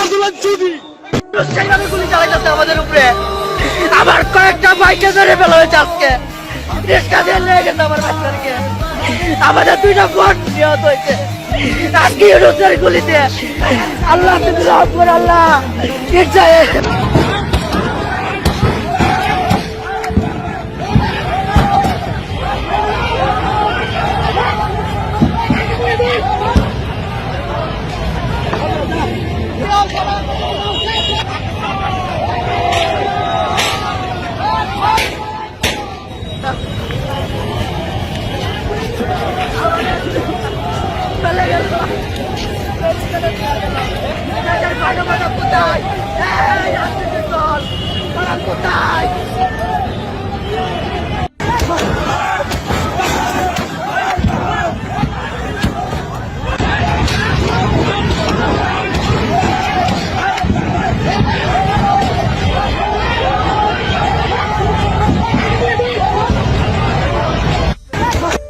আন্দোলন চুদি সেইভাবে গুলি চালাইতেছে আমাদের উপরে। আমার কয়েকটা বাইকে ধরে ফেলা হয়েছে আজকে। রিক্সা দিয়ে নিয়ে গেছে আমার আমাদের দুইটা বোন নিহত হয়েছে। আজকে ইউনুসের গুলিতে। আল্লাহ তুমি রহম আল্লাহ। নিশ্চয় Obrigado.